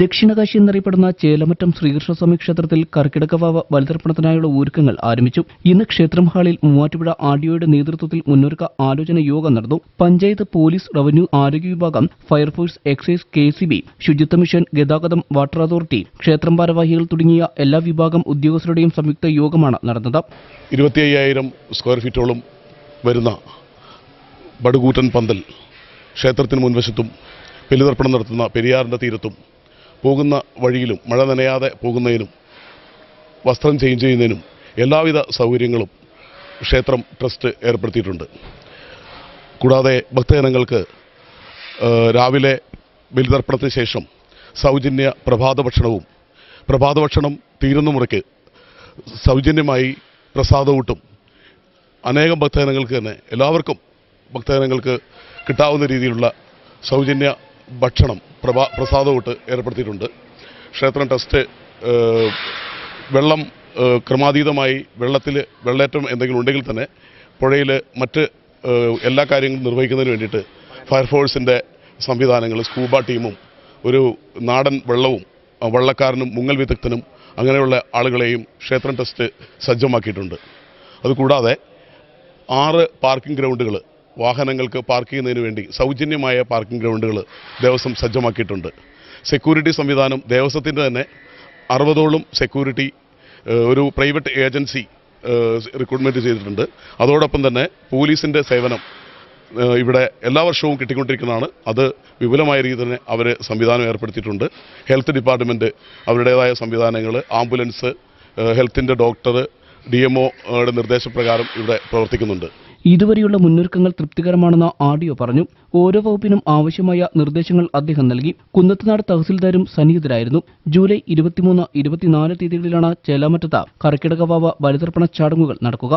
ദക്ഷിണകാശി എന്നറിയപ്പെടുന്ന ചേലമറ്റം ശ്രീകൃഷ്ണസ്വാമി ക്ഷേത്രത്തിൽ കർക്കിടകവാവ വലുതർപ്പണത്തിനായുള്ള ഒരുക്കങ്ങൾ ആരംഭിച്ചു. ഇന്ന് ക്ഷേത്രം ഹാളിൽ മൂവാറ്റുപുഴ ആർഡിഒയുടെ നേതൃത്വത്തിൽ മുന്നൊരുക്ക ആലോചന യോഗം നടന്നു. പഞ്ചായത്ത് പോലീസ് റവന്യൂ ആരോഗ്യ വിഭാഗം fire force excise K C B ശുചിത്വ മിഷൻ ഗതാഗതം വാട്ടർ അതോറിറ്റി ക്ഷേത്രം ഭാരവാഹികൾ തുടങ്ങിയ എല്ലാ വിഭാഗം ഉദ്യോഗസ്ഥരുടെയും സംയുക്ത യോഗമാണ് നടന്നത്. സ്ക്വയർ ഫീറ്റോളം വരുന്ന ബടുകൂറ്റൻ പന്തൽ ക്ഷേത്രത്തിന് മുൻവശത്തും ബലിതർപ്പണം നടത്തുന്ന പെരിയാറിന്റെ തീരത്തും പോകുന്ന വഴിയിലും മഴ നനയാതെ പോകുന്നതിനും വസ്ത്രം ചേഞ്ച് ചെയ്യുന്നതിനും എല്ലാവിധ സൗകര്യങ്ങളും ക്ഷേത്രം ട്രസ്റ്റ് ഏർപ്പെടുത്തിയിട്ടുണ്ട്. കൂടാതെ ഭക്തജനങ്ങൾക്ക് രാവിലെ ബലിതർപ്പണത്തിന് ശേഷം സൗജന്യ പ്രഭാത ഭക്ഷണവും പ്രഭാത ഭക്ഷണം തീരുന്ന മുറയ്ക്ക് സൗജന്യമായി പ്രസാദവൂട്ടും അനേകം ഭക്തജനങ്ങൾക്ക് തന്നെ എല്ലാവർക്കും ഭക്തജനങ്ങൾക്ക് കിട്ടാവുന്ന രീതിയിലുള്ള സൗജന്യ ഭക്ഷണം പ്രഭാ പ്രസാദവോട്ട് ഏർപ്പെടുത്തിയിട്ടുണ്ട്. ക്ഷേത്രം ട്രസ്റ്റ് വെള്ളം ക്രമാതീതമായി വെള്ളത്തിൽ വെള്ളേറ്റം എന്തെങ്കിലും ഉണ്ടെങ്കിൽ തന്നെ പുഴയിൽ മറ്റ് എല്ലാ കാര്യങ്ങളും നിർവഹിക്കുന്നതിന് വേണ്ടിയിട്ട് ഫയർഫോഴ്സിന്റെ സംവിധാനങ്ങൾ സ്കൂബ ടീമും ഒരു നാടൻ വെള്ളവും വള്ളക്കാരനും മുങ്ങൽ വിദഗ്ധനും അങ്ങനെയുള്ള ആളുകളെയും ക്ഷേത്രം ട്രസ്റ്റ് സജ്ജമാക്കിയിട്ടുണ്ട്. അതുകൂടാതെ ആറ് പാർക്കിംഗ് ഗ്രൗണ്ടുകൾ വാഹനങ്ങൾക്ക് പാർക്ക് ചെയ്യുന്നതിന് വേണ്ടി സൗജന്യമായ പാർക്കിംഗ് ഗ്രൗണ്ടുകൾ ദേവസ്വം സജ്ജമാക്കിയിട്ടുണ്ട്. സെക്യൂരിറ്റി സംവിധാനം ദേവസ്വത്തിന്റെ തന്നെ അറുപതോളം സെക്യൂരിറ്റി ഒരു പ്രൈവറ്റ് ഏജൻസി റിക്രൂട്ട്മെന്റ് ചെയ്തിട്ടുണ്ട്. അതോടൊപ്പം തന്നെ പോലീസിന്റെ സേവനം ഇവിടെ എല്ലാ വർഷവും കിട്ടിക്കൊണ്ടിരിക്കുന്നതാണ്. അത് വിപുലമായ രീതിയിൽ തന്നെ അവർ സംവിധാനം ഏർപ്പെടുത്തിയിട്ടുണ്ട്. ഹെൽത്ത് ഡിപ്പാർട്ട്മെന്റ് അവരുടേതായ സംവിധാനങ്ങൾ ആംബുലൻസ് ഹെൽത്തിന്റെ ഡോക്ടർ ഡി എം ഒയുടെ നിർദ്ദേശപ്രകാരം ഇവിടെ പ്രവർത്തിക്കുന്നുണ്ട്. ഇതുവരെയുള്ള മുന്നൊരുക്കങ്ങൾ തൃപ്തികരമാണെന്ന് ആഡിയോ പറഞ്ഞു. ഓരോ വകുപ്പിനും ആവശ്യമായ നിർദ്ദേശങ്ങൾ അദ്ദേഹം നൽകി. കുന്നത്തുനാട് തഹസിൽദാരും സന്നിഹിതരായിരുന്നു. ജൂലൈ ഇരുപത്തിമൂന്ന് ഇരുപത്തിനാല് തീയതികളിലാണ് ചേലാമറ്റത്ത് കർക്കിടകവാവ ബലിതർപ്പണ ചടങ്ങുകൾ നടക്കുക.